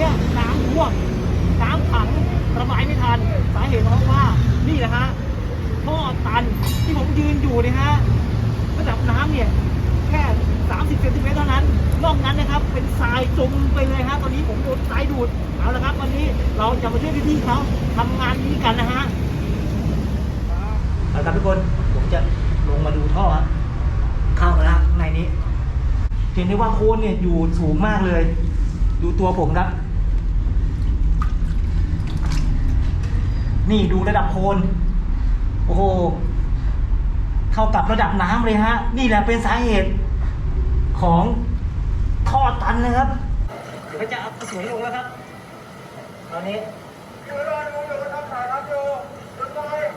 นี้น้ำท่วมน้ำขังระบายไม่ทันสาเหตุเพราะว่านี่นะฮะท่อตันที่ผมยืนอยู่นะฮะระดับน้ำเนี่ยแค่ 30เซนติเมตรเท่านั้นนอกนั้นนะครับเป็นทรายจมไปเลยฮะตอนนี้ผมโดนทรายดูดเอาละครับ วันนี้เราจะมาช่วยพี่ๆเขาทำงานนี้กันนะฮะเอาละครับทุกคนผมจะลงมาดูท่อเข้ามาแล้วในนี้เห็นได้ว่าโคนเนี่ยอยู่สูงมากเลย ดูตัวผมครับ นี่ดูระดับโคนโอ้โหเท่ากับระดับน้ำเลยฮะ นี่แหละเป็นสาเหตุของท่อตันนะครับเดี๋ยวจะเอาสวยลงแล้วครับ ตอนนี้นี่แ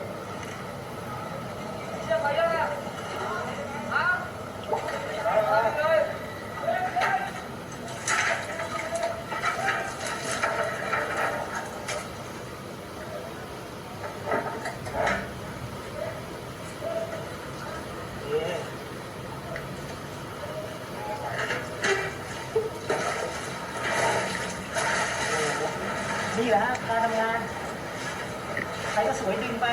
หละฮะการทำงาน ใครก็สวยดึงไป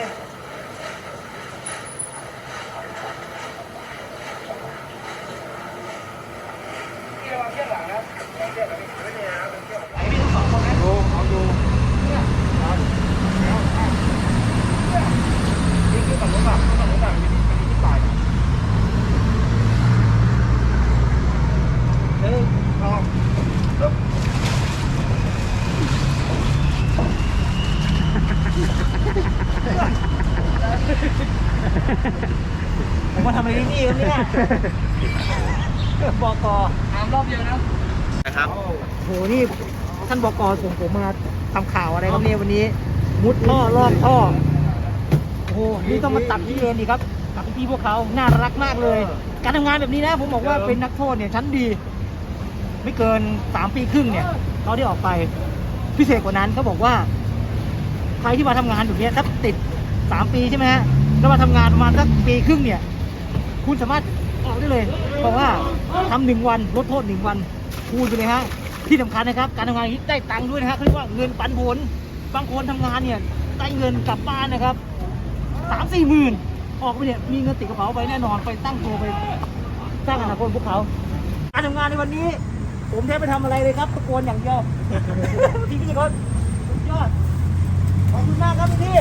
ไอ้พี่ทั้งสองคนนะ ดูเอาดูนี่คือฝั่งนู้นฝั่งฝั่งนู้นฝั่งนี้ฝั่งนี้ที่ปลาย เออ ลองปึ๊บ ผมมาทำอะไรที่นี่ครับเนี่ยบอกอทำรอบเดียวนะนะครับโหนี่ท่านบอกอส่งผมมาทำข่าวอะไรครับเนี่ยวันนี้ มุดท่อรอบท่อโอ้โหนี่ต้องมาตัดที่เองดีครับตัดพี่พวกเขาน่ารักมากเลย การทำงานแบบนี้นะ ผมบอกว่าเป็นนักโทษเนี่ยชั้นดี ไม่เกินสามปีครึ่งเนี่ยเขาได้ออกไปพิเศษกว่านั้นเขาบอกว่า ใครที่มาทำงานอยู่เนี่ยถ้าติดสามปีใช่ไหมฮะ แล้วมาทำงานประมาณสักปีครึ่งเนี่ย คุณสามารถออกได้เลยเพราะว่าทำหนึ่งวันลดโทษหนึ่งวันคูณไปเลยฮะที่สำคัญนะครับ การทำงานนี้ได้ตังค์ด้วยนะฮะเขาเรียกว่าเงินปันผลบางคนทำงานเนี่ยได้เงินกลับบ้านนะครับสามสี่หมื่นออกไปเนี่ยมีเงินติดกระเป๋าไปแน่นอนไปตั้งตัวไปสร้างอนาคตพวกเขาการทำงานในวันนี้ ผมแทบไม่ทำอะไรเลยครับตะโกนอย่างเดียวพี่พี่คนสุดยอดขอบคุณมากครับพี่